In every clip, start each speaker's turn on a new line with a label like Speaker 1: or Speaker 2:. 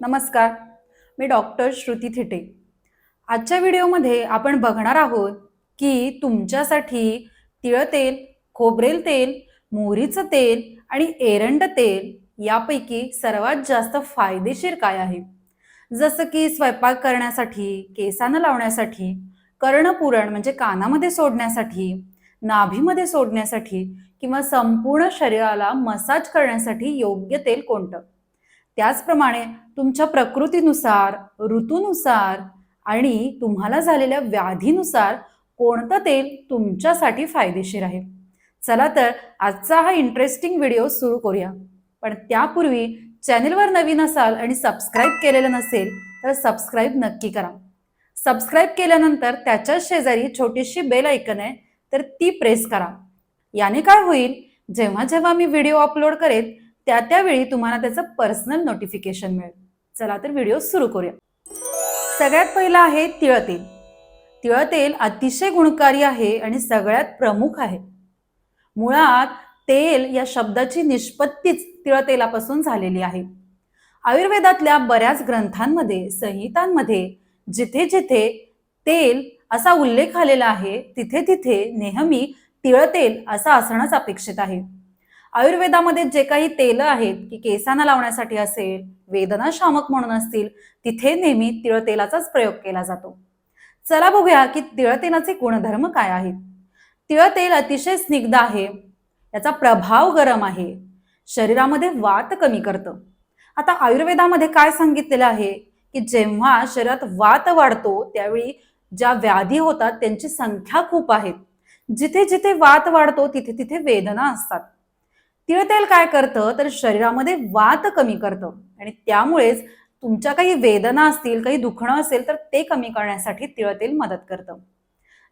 Speaker 1: नमस्कार मी डॉक्टर श्रुती थिटे. आजच्या व्हिडिओमध्ये आपण बघणार आहोत की तुमच्यासाठी तिळतेल खोबरेल तेल मोहरीचं तेल आणि एरंड तेल यापैकी सर्वात जास्त फायदेशीर काय आहे? जसं की स्वयंपाक करण्यासाठी केसांना लावण्यासाठी कर्णपुरण म्हणजे कानामध्ये सोडण्यासाठी नाभीमध्ये सोडण्यासाठी किंवा संपूर्ण शरीराला मसाज करण्यासाठी योग्य तेल कोणतं? त्याचप्रमाणे तुमच्या प्रकृतीनुसार ऋतूनुसार आणि तुम्हाला झालेल्या व्याधीनुसार कोणतं तेल तुमच्यासाठी फायदेशीर आहे? चला तर आजचा हा इंटरेस्टिंग व्हिडिओ सुरू करूया. पण त्यापूर्वी चॅनेलवर नवीन असाल आणि सबस्क्राईब केलेलं नसेल तर सबस्क्राईब नक्की करा. सबस्क्राईब केल्यानंतर त्याच्याच शेजारी छोटीशी बेल ऐकन आहे तर ती प्रेस करा. याने काय होईल जेव्हा जेव्हा मी व्हिडिओ अपलोड करेल त्या त्यावेळी तुम्हाला त्याचं पर्सनल नोटिफिकेशन मिळेल. चला तर व्हिडिओ सुरू करूया. सगळ्यात पहिलं आहे तिळतेल. तिळतेल अतिशय गुणकारी आहे आणि सगळ्यात प्रमुख आहे. मुळात तेल या शब्दाची निष्पत्तीच तिळतेलापासून झालेली आहे. आयुर्वेदातल्या बऱ्याच ग्रंथांमध्ये संहितांमध्ये जिथे जिथे तेल असा उल्लेख आलेला आहे तिथे तिथे नेहमी तिळतेल असा असणंच अपेक्षित आहे. आयुर्वेदामध्ये जे काही तेलं आहेत की केसांना लावण्यासाठी असेल वेदनाशामक म्हणून असतील तिथे नेहमी तिळतेलाचाच प्रयोग केला जातो. चला बघूया की तिळतेलाचे गुणधर्म काय आहेत. तिळतेल अतिशय स्निग्ध आहे याचा प्रभाव गरम आहे शरीरामध्ये वात कमी करतं. आता आयुर्वेदामध्ये काय सांगितलेलं आहे की जेव्हा शरीरात वात वाढतो त्यावेळी ज्या व्याधी होतात त्यांची संख्या खूप आहेत जिथे जिथे वात वाढतो तिथे तिथे वेदना असतात. तिळतेल काय करतं? तर शरीरामध्ये वात कमी करतं. आणि त्यामुळेच तुमच्या काही वेदना असतील काही दुखणं असेल तर ते कमी करण्यासाठी तिळतेल मदत करतं.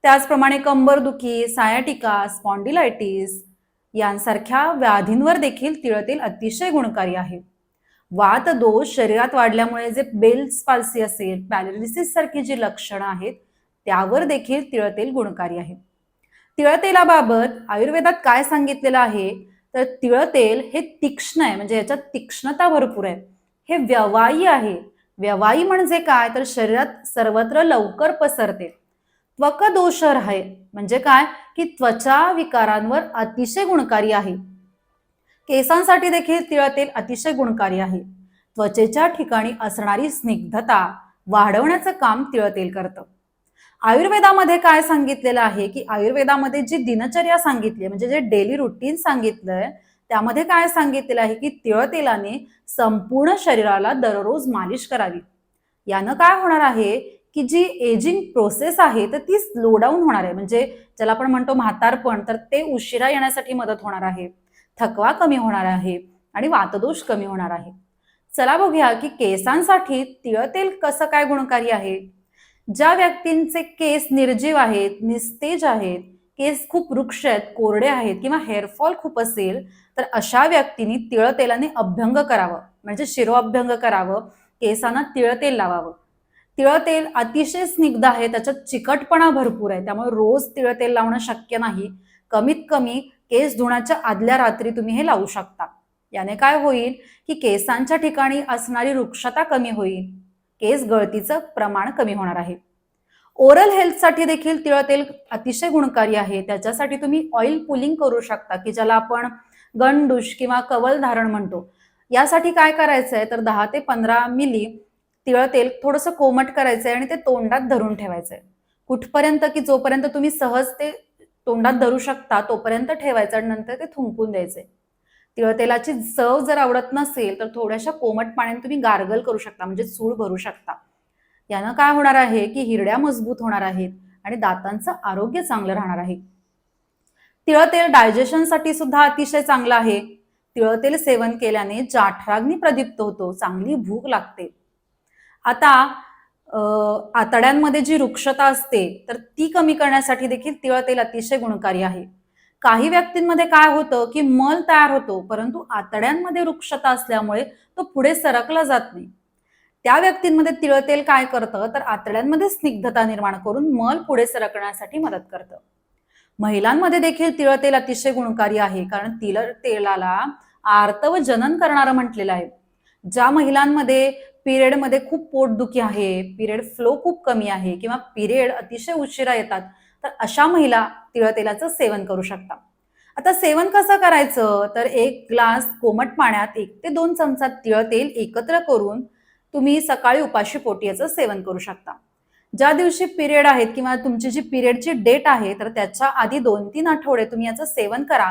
Speaker 1: त्याचप्रमाणे कंबरदुखी सायाटिका स्पॉन्डिलायटिस यांसारख्या व्याधींवर देखील तिळतेल अतिशय गुणकारी आहे. वात दोष शरीरात वाढल्यामुळे जे बेल्स पाल्सी असेल पॅलिसिस सारखी जी लक्षणं आहेत त्यावर देखील तिळतेल गुणकारी आहे. तिळतेलाबाबत आयुर्वेदात काय सांगितलेलं आहे? तर तिळतेल हे तीक्ष्ण आहे म्हणजे याच्यात तीक्ष्णता भरपूर आहे. हे व्यवायी आहे. व्यवायी म्हणजे काय? तर शरीरात सर्वत्र लवकर पसरते. त्वकदोषर आहे. म्हणजे काय? की त्वचा विकारांवर अतिशय गुणकारी आहे. केसांसाठी देखील तिळतेल अतिशय गुणकारी आहे. त्वचेच्या ठिकाणी असणारी स्निग्धता वाढवण्याचं काम तिळतेल करतं. आयुर्वेदामध्ये काय सांगितलेलं आहे की आयुर्वेदामध्ये जी दिनचर्या सांगितली आहे, म्हणजे जे डेली रुटीन सांगितलंय त्यामध्ये काय सांगितलेलं आहे की तिळतेलाने संपूर्ण शरीराला दररोज मालिश करावी. यानं काय होणार आहे की जी एजिंग प्रोसेस आहे तर ती स्लो डाऊन होणार आहे. म्हणजे ज्याला आपण म्हणतो म्हातारपण तर ते उशिरा येण्यासाठी मदत होणार आहे. थकवा कमी होणार आहे आणि वातदोष कमी होणार आहे. चला बघूया की केसांसाठी तिळतेल कसं काय गुणकारी आहे. ज्या व्यक्तींचे केस निर्जीव आहेत निस्तेज आहेत केस खूप वृक्ष आहेत कोरडे आहेत किंवा हेअरफॉल खूप असेल तर अशा व्यक्तींनी तिळतेलाने अभ्यंग करावं. म्हणजे शिरोअभ्यंग करावं केसांना तिळतेल लावावं. तिळतेल अतिशय स्निग्ध आहे त्याच्यात चिकटपणा भरपूर आहे त्यामुळे रोज तिळतेल लावणं शक्य नाही. कमीत कमी केस धुण्याच्या आदल्या रात्री तुम्ही हे लावू शकता. याने काय होईल की केसांच्या ठिकाणी असणारी वृक्षता कमी होईल. केस गळतीचं प्रमाण कमी होणार आहे. ओरल हेल्थसाठी देखील तिळतेल अतिशय गुणकारी आहे. त्याच्यासाठी तुम्ही ऑइल पुलिंग करू शकता की ज्याला आपण गणडुश किंवा कवल धारण म्हणतो. यासाठी काय करायचं आहे तर दहा ते पंधरा मिली तिळतेल थोडंसं कोमट करायचं आहे आणि ते तोंडात धरून ठेवायचं आहे कुठपर्यंत की जोपर्यंत तुम्ही सहज ते तोंडात धरू शकता तोपर्यंत ठेवायचं आणि नंतर ते थुंकून द्यायचे तिळतेलाची चव जर आवडत नसेल तर थोड्याशा कोमट पाण्याने तुम्ही गार्गल करू शकता म्हणजे चूळ भरू शकता. यानं काय होणार आहे की हिरड्या मजबूत होणार आहेत आणि दातांचं आरोग्य चांगलं राहणार आहे. तिळतेल डायजेशनसाठी सुद्धा अतिशय चांगलं आहे. तिळतेल सेवन केल्याने जाठराग्नी प्रदीप्त होतो चांगली भूक लागते. आता आतड्यांमध्ये जी वृक्षता असते तर ती कमी करण्यासाठी देखील तिळतेल अतिशय गुणकारी आहे. काही व्यक्तींमध्ये काय होतं की मल तयार होतो परंतु आतड्यांमध्ये वृक्षता असल्यामुळे तो पुढे सरकला जात नाही. त्या व्यक्तींमध्ये तिळतेल काय करतं? तर आतड्यांमध्ये स्निग्धता निर्माण करून मल पुढे सरकण्यासाठी मदत करतं. महिलांमध्ये देखील तिळतेल अतिशय गुणकारी आहे कारण तिळ तेलाला आर्तव जनन करणारं म्हटलेलं आहे. ज्या महिलांमध्ये पिरियडमध्ये खूप पोटदुखी आहे पिरियड फ्लो खूप कमी आहे किंवा पिरियड अतिशय उशिरा येतात तर अशा महिला तिळतेलाचं सेवन करू शकता आता सेवन कसं करायचं? तर एक ग्लास कोमट पाण्यात एक ते दोन चमचा तिळतेल एकत्र करून तुम्ही सकाळी उपाशी पोटी याचं सेवन करू शकता. ज्या दिवशी पिरियड आहेत किंवा तुमची जी पिरियडची डेट आहे तर त्याच्या आधी दोन तीन आठवडे तुम्ही याचं सेवन करा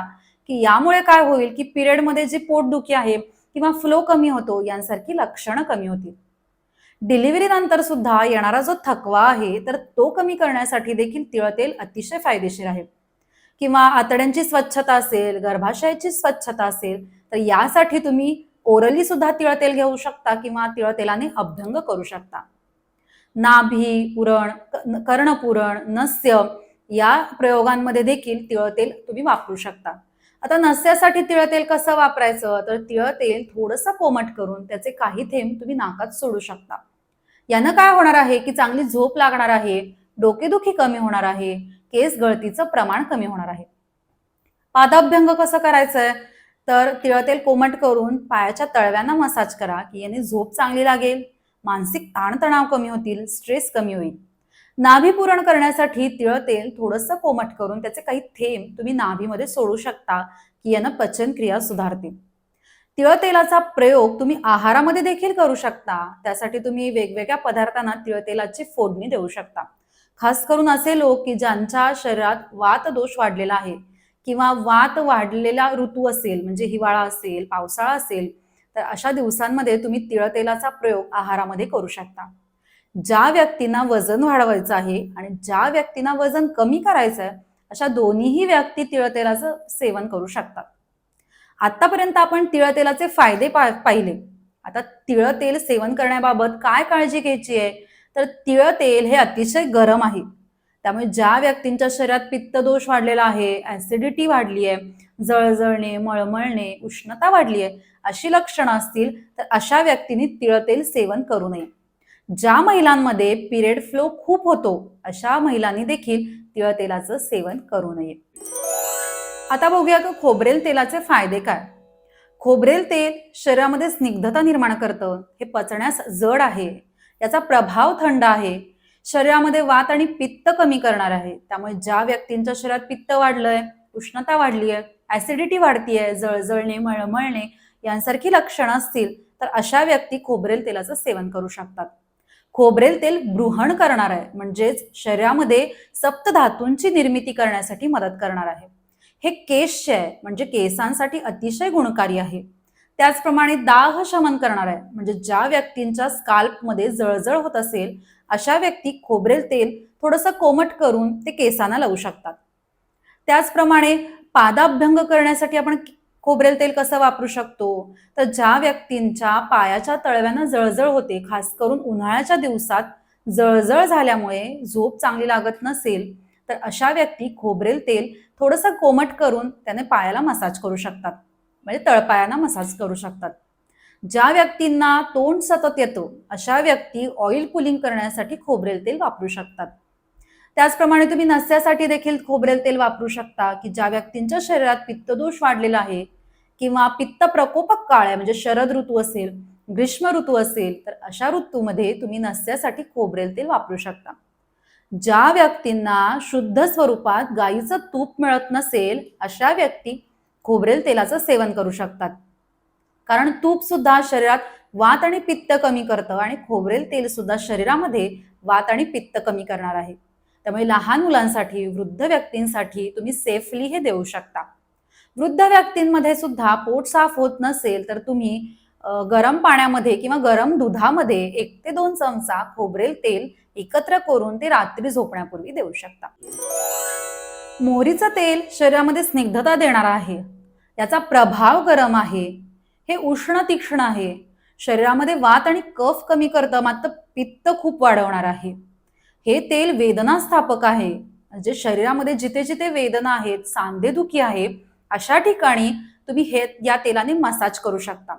Speaker 1: की यामुळे काय होईल की पिरियडमध्ये जी पोटदुखी आहे किंवा फ्लो कमी होतो यांसारखी लक्षणं कमी होतील. डिलिव्हरी नंतर सुद्धा येणारा जो थकवा आहे तर तो कमी करण्यासाठी देखील तिळतेल अतिशय फायदेशीर आहे. किंवा आतड्यांची स्वच्छता असेल गर्भाशयाची स्वच्छता असेल तर यासाठी तुम्ही ओरली सुद्धा तिळतेल घेऊ शकता किंवा तिळतेलाने अभ्यंग करू शकता. नाभी पुरण कर्णपुरण नस्य या प्रयोगांमध्ये देखील तिळतेल तुम्ही वापरू शकता. आता नस्यासाठी तिळतेल कसं वापरायचं? तर तिळतेल थोडंसं कोमट करून त्याचे काही थेंब तुम्ही नाकात सोडू शकता. यानं काय होणार आहे की चांगली झोप लागणार आहे डोकेदुखी कमी होणार आहे केस गळतीचं प्रमाण कमी होणार आहे. पादाभ्यंग कसं करायचंय? तर तिळतेल कोमट करून पायाच्या तळव्यांना मसाज करा की याने झोप चांगली लागेल मानसिक ताणतणाव कमी होतील स्ट्रेस कमी होईल. नाभी पुरण करण्यासाठी तिळतेल थोडंसं कोमट करून त्याचे काही थेंब तुम्ही नाभीमध्ये सोडू शकता की यानं पचनक्रिया सुधारतील. तिळतेलाचा प्रयोग तुम्ही आहारामध्ये देखील करू शकता. त्यासाठी तुम्ही वेगवेगळ्या पदार्थांना तिळतेलाची फोडणी देऊ शकता. खास करून असे लोक की ज्यांच्या शरीरात वात दोष वाढलेला आहे किंवा वात वाढलेला ऋतू असेल म्हणजे हिवाळा असेल पावसाळा असेल तर अशा दिवसांमध्ये तुम्ही तिळतेलाचा प्रयोग आहारामध्ये करू शकता. ज्या व्यक्तींना वजन वाढवायचं आहे आणि ज्या व्यक्तींना वजन कमी करायचं आहे अशा दोन्हीही व्यक्ती तिळतेलाचं सेवन करू शकतात. आतापर्यंत आपण तिळतेलाचे फायदे पा पाहिले. आता तिळतेल सेवन करण्याबाबत काय काळजी घ्यायची आहे? तर तिळतेल हे अतिशय गरम आहे. त्यामुळे ज्या व्यक्तींच्या शरीरात पित्तदोष वाढलेला आहे ऍसिडिटी वाढली आहे जळजळणे मळमळणे उष्णता वाढली आहे अशी लक्षणं असतील तर अशा व्यक्तींनी तिळतेल सेवन करू नये. ज्या महिलांमध्ये पिरियड फ्लो खूप होतो अशा महिलांनी देखील तिळतेलाचं सेवन करू नये. आता बघूया की खोबरेल तेलाचे फायदे काय? खोबरेल तेल शरीरामध्ये स्निग्धता निर्माण करतं हे पचण्यास जड आहे याचा प्रभाव थंड आहे शरीरामध्ये वात आणि पित्त कमी करणार आहे त्यामुळे ज्या व्यक्तींच्या शरीरात पित्त वाढलंय उष्णता वाढली आहे ऍसिडिटी वाढतीये जळजळणे मळमळणे यांसारखी लक्षणं असतील तर अशा व्यक्ती खोबरेल तेलाचं सेवन करू शकतात. खोबरेल तेल बृहण करणार आहे म्हणजेच शरीरामध्ये सप्तधातूंची निर्मिती करण्यासाठी मदत करणार आहे. हे केशचे आहे म्हणजे केसांसाठी अतिशय गुणकारी आहे. त्याचप्रमाणे दाह शमन करणार आहे. म्हणजे ज्या व्यक्तींच्या स्काल्पमध्ये जळजळ होत असेल अशा व्यक्ती खोबरेल तेल थोडंसं कोमट करून ते केसांना लावू शकतात. त्याचप्रमाणे पादाभ्यंग करण्यासाठी आपण खोबरेल तेल कसं वापरू शकतो? तर ज्या व्यक्तींच्या पायाच्या तळव्यानं जळजळ होते खास करून उन्हाळ्याच्या दिवसात जळजळ झाल्यामुळे झोप चांगली लागत नसेल तर अशा व्यक्ती खोबरेल तेल थोडंसं कोमट करून त्याने पायाला मसाज करू शकतात. म्हणजे तळपायांना मसाज करू शकतात. ज्या व्यक्तींना तोंड सतत येतो अशा व्यक्ती ऑइल पुलिंग करण्यासाठी खोबरेल तेल वापरू शकतात. त्याचप्रमाणे तुम्ही नस्यासाठी देखील खोबरेल तेल वापरू शकता की ज्या व्यक्तींच्या शरीरात पित्तदोष वाढलेला आहे किंवा पित्त प्रकोपक काळ आहे म्हणजे शरद ऋतू असेल ग्रीष्म ऋतू असेल तर अशा ऋतूमध्ये तुम्ही नस्यासाठी खोबरेल तेल वापरू शकता. ज्या व्यक्तींना शुद्ध स्वरूपात गाईचं तूप मिळत नसेल अशा व्यक्ती खोबरेल तेलाचं सेवन करू शकतात. कारण तूप सुद्धा शरीरात वात आणि पित्त कमी करतं आणि खोबरेल तेल सुद्धा शरीरामध्ये वात आणि पित्त कमी करणार आहे. त्यामुळे लहान मुलांसाठी वृद्ध व्यक्तींसाठी तुम्ही सेफली हे देऊ शकता. वृद्ध व्यक्तींमध्ये सुद्धा पोट साफ होत नसेल तर तुम्ही गरम पाण्यामध्ये किंवा गरम दुधामध्ये एक ते दोन चमचा खोबरेल तेल एकत्र करून ते रात्री झोपण्यापूर्वी देऊ शकता. मोहरीचं तेल शरीरामध्ये स्निग्धता देणार आहे. याचा प्रभाव गरम आहे. हे उष्ण तीक्ष्ण आहे. शरीरामध्ये वात आणि कफ कमी करतं मात्र पित्त खूप वाढवणार आहे. हे तेल वेदना स्थापक आहे. म्हणजे शरीरामध्ये जिथे जिथे वेदना आहेत सांधेदुखी आहे अशा ठिकाणी तुम्ही हे या तेलाने मसाज करू शकता.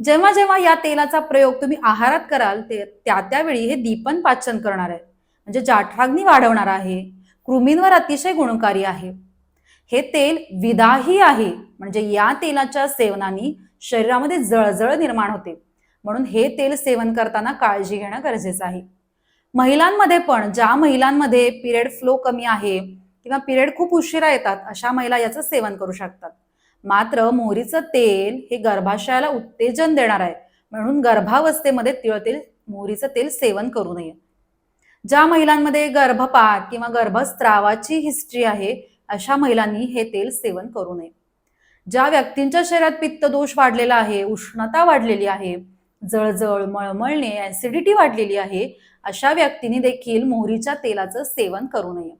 Speaker 1: जेव्हा जेव्हा या तेलाचा प्रयोग तुम्ही आहारात कराल ते त्या त्यावेळी हे दीपन पाचन करणार आहे. म्हणजे जाठराग्नी वाढवणार आहे. कृमींवर अतिशय गुणकारी आहे. हे तेल विदाही आहे. म्हणजे या तेलाच्या सेवनाने शरीरामध्ये जळजळ निर्माण होते. म्हणून हे तेल सेवन करताना काळजी घेणं गरजेचं आहे. महिलांमध्ये पण ज्या महिलांमध्ये पिरियड फ्लो कमी आहे किंवा पिरियड खूप उशिरा येतात अशा महिला याचं सेवन करू शकतात. मात्र मोहरीचं तेल हे गर्भाशयाला उत्तेजन देणार आहे. म्हणून गर्भावस्थेमध्ये तिळतेल मोहरीचं तेल सेवन करू नये. ज्या महिलांमध्ये गर्भपात किंवा गर्भस्त्रावाची हिस्ट्री आहे अशा महिलांनी हे तेल सेवन करू नये. ज्या व्यक्तींच्या शरीरात पित्त दोष वाढलेला आहे उष्णता वाढलेली आहे जळजळ मळमळणे ऍसिडिटी वाढलेली आहे अशा व्यक्तींनी देखील मोहरीच्या तेलाचं सेवन करू नये.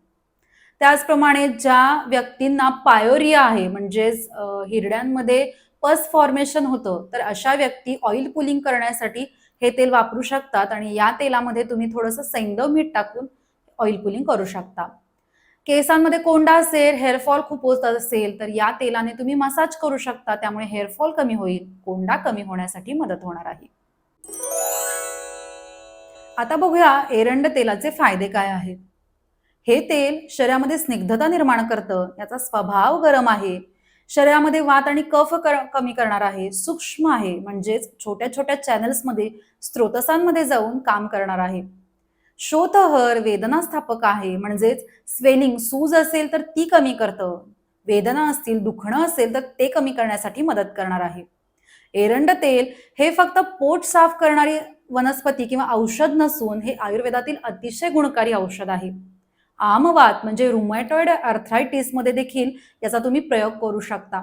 Speaker 1: त्याचप्रमाणे ज्या व्यक्तींना पायोरिया आहे म्हणजेच हिरड्यांमध्ये पस फॉर्मेशन होतं तर अशा व्यक्ती ऑइल पुलिंग करण्यासाठी हे तेल वापरू शकतात आणि या तेलामध्ये तुम्ही थोडंसं सैंदव मीठ टाकून ऑइल पुलिंग करू शकता. केसांमध्ये कोंडा असेल हेअरफॉल खूप होत असेल तर या तेलाने तुम्ही मसाज करू शकता त्यामुळे हेअरफॉल कमी होईल कोंडा कमी होण्यासाठी मदत होणार आहे. आता बघूया एरंड तेलाचे फायदे काय आहेत. हे तेल शरीरामध्ये स्निग्धता निर्माण करतं याचा स्वभाव गरम आहे. शरीरामध्ये वात आणि कफ कर- कमी करणार आहे सूक्ष्म आहे म्हणजेच छोट्या छोट्या चॅनल्समध्ये स्त्रोतसांमध्ये जाऊन काम करणार आहे. शोथहर वेदनास्थापक आहे म्हणजेच स्वेलिंग सूज असेल तर ती कमी करतं. वेदना असतील दुखणं असेल तर ते कमी करण्यासाठी मदत करणार आहे. एरंड तेल हे फक्त पोट साफ करणारी वनस्पती किंवा औषध नसून हे आयुर्वेदातील अतिशय गुणकारी औषध आहे. आमवात म्हणजे रुमॅटॉइड अर्थरायटिसमध्ये देखील याचा तुम्ही प्रयोग करू शकता.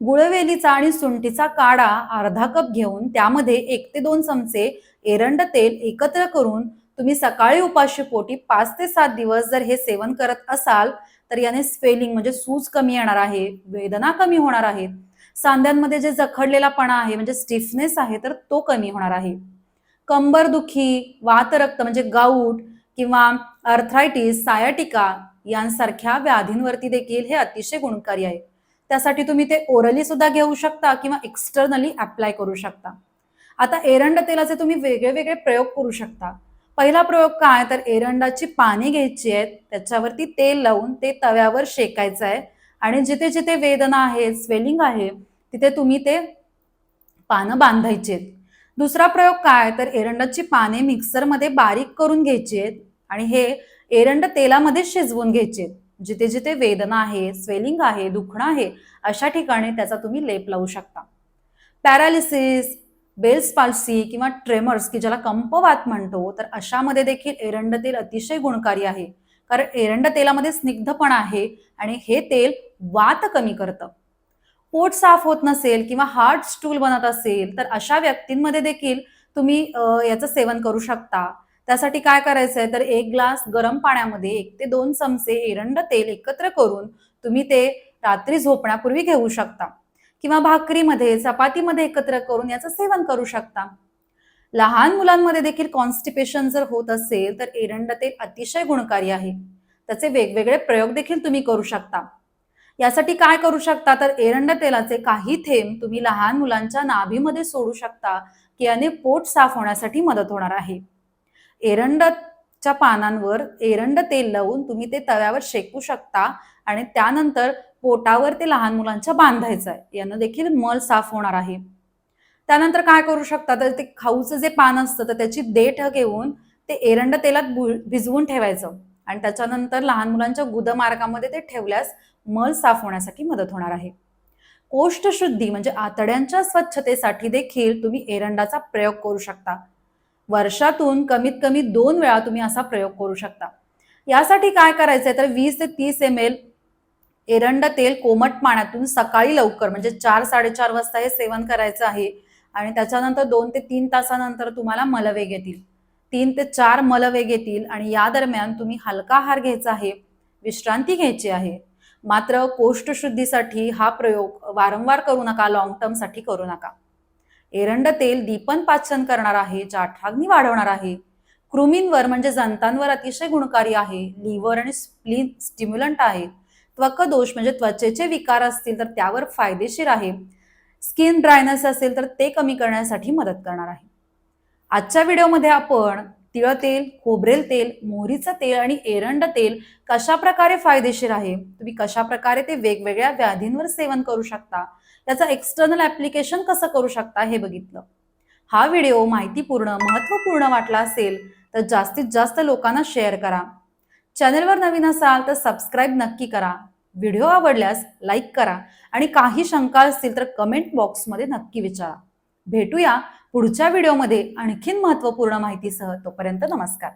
Speaker 1: गुळवेलीचा आणि सुंठीचा काढा अर्धा कप घेऊन त्यामध्ये एक ते दोन चमचे एरंड तेल एकत्र करून तुम्ही सकाळी उपाशी पोटी पाच ते सात दिवस जर हे सेवन करत असाल तर याने स्वेलिंग म्हणजे सूज कमी येणार आहे वेदना कमी होणार आहेत सांध्यांमध्ये जे जखडलेलापणा आहे म्हणजे स्टिफनेस आहे तर तो कमी होणार आहे. कंबरदुखी वातरक्त म्हणजे गाऊट किंवा अर्थरायटिस सायाटिका यांसारख्या व्याधींवरती देखील हे अतिशय गुणकारी आहे. त्यासाठी तुम्ही ते ओरली सुद्धा घेऊ शकता किंवा एक्सटर्नली अप्लाय करू शकता. आता एरंड तेलाचे तुम्ही वेगळे वेगळे प्रयोग करू शकता. पहिला प्रयोग काय? तर एरंडाची पाने घ्यायची आहेत त्याच्यावरती तेल लावून ते तव्यावर शेकायचं आहे आणि जिथे जिथे वेदना आहे स्वेलिंग आहे तिथे तुम्ही ते पानं बांधायची आहेत. दुसरा प्रयोग काय? तर एरंडाची पाने मिक्सरमध्ये बारीक करून घ्यायची आहेत. आणि हे एरंड तेलामध्ये शिजवून घ्यायचे. जिथे जिथे वेदना आहे स्वेलिंग आहे दुखणं आहे अशा ठिकाणी त्याचा तुम्ही लेप लावू शकता. पॅरालिसिस बेल्स पाल्सी किंवा ट्रेमर्स की ज्याला कंपवात म्हणतो तर अशामध्ये देखील एरंड तेल अतिशय गुणकारी आहे. कारण एरंड तेलामध्ये स्निग्धपणा आहे आणि हे तेल वात कमी करतं. पोट साफ होत नसेल किंवा हार्ट स्टूल बनत असेल तर अशा व्यक्तींमध्ये देखील तुम्ही याचं सेवन करू शकता. त्यासाठी काय करायचंय? तर एक ग्लास गरम पाण्यामध्ये एक ते दोन चमचे एरंड तेल एकत्र करून तुम्ही ते रात्री झोपण्यापूर्वी घेऊ शकता. किंवा भाकरीमध्ये चपातीमध्ये एकत्र करून याचं सेवन करू शकता. लहान मुलांमध्ये देखील कॉन्स्टिपेशन जर होत असेल तर एरंड तेल अतिशय गुणकारी आहे. त्याचे वेगवेगळे प्रयोग देखील तुम्ही करू शकता. यासाठी काय करू शकता? तर एरंड तेलाचे काही थेंब तुम्ही लहान मुलांच्या नाभीमध्ये सोडू शकता की याने पोट साफ होण्यासाठी मदत होणार आहे. एरंडच्या पानांवर एरंड तेल लावून तुम्ही ते तव्यावर शेकू शकता आणि त्यानंतर पोटावर ते लहान मुलांच्या बांधायचं आहे. यानं देखील मल साफ होणार आहे. त्यानंतर काय करू शकता? तर ते खाऊचं जे पान असतं तर त्याची देठ घेऊन ते एरंड तेलात भिजवून ठेवायचं. आणि त्याच्यानंतर लहान मुलांच्या गुदमार्गामध्ये ते ठेवल्यास मल साफ होण्यासाठी मदत होणार आहे. कोष्ठशुद्धी म्हणजे आतड्यांच्या स्वच्छतेसाठी देखील तुम्ही एरंडाचा प्रयोग करू शकता. वर्षातून कमीत कमी दोन वेळा तुम्ही असा प्रयोग करू शकता. यासाठी काय करायचंय? तर वीस ते तीस एम एल एरंड तेल कोमट पाण्यातून सकाळी लवकर म्हणजे चार साडेचार वाजता हे सेवन करायचं आहे. आणि त्याच्यानंतर दोन ते तीन तासानंतर तुम्हाला मलवेग येतील तीन ते चार मलवेग येतील आणि या दरम्यान तुम्ही हलका आहार घ्यायचा आहे विश्रांती घ्यायची आहे. मात्र कोष्ठशुद्धीसाठी हा प्रयोग वारंवार करू नका लॉंग टर्मसाठी करू नका. एरंड तेल दीपन पाचन करणार आहे जाठाग्नी वाढवणार आहे. कृमींवर म्हणजे जंतांवर अतिशय गुणकारी आहे. लिव्हर आणि स्प्लीन स्टिम्युलंट आहे. त्वकदोष म्हणजे त्वचेचे विकार असतील तर त्यावर फायदेशीर आहे. स्किन ड्रायनेस असेल तर ते कमी करण्यासाठी मदत करणार आहे. आजच्या व्हिडिओमध्ये आपण तिळ तेल खोबरेल तेल मोहरीचं तेल आणि एरंड तेल कशा प्रकारे फायदेशीर आहे? तुम्ही कशा प्रकारे ते वेगवेगळ्या व्याधींवर सेवन करू शकता? त्याचं एक्सटर्नल ऍप्लिकेशन कसं करू शकता हे बघितलं. हा व्हिडिओ माहितीपूर्ण महत्त्वपूर्ण वाटला असेल तर जास्तीत जास्त लोकांना शेअर करा. चॅनलवर नवीन असाल तर सबस्क्राईब नक्की करा. व्हिडिओ आवडल्यास लाईक करा आणि काही शंका असतील तर कमेंट बॉक्समध्ये नक्की विचारा. भेटूया पुढच्या व्हिडिओमध्ये आणखीन महत्त्वपूर्ण माहितीसह. तोपर्यंत नमस्कार.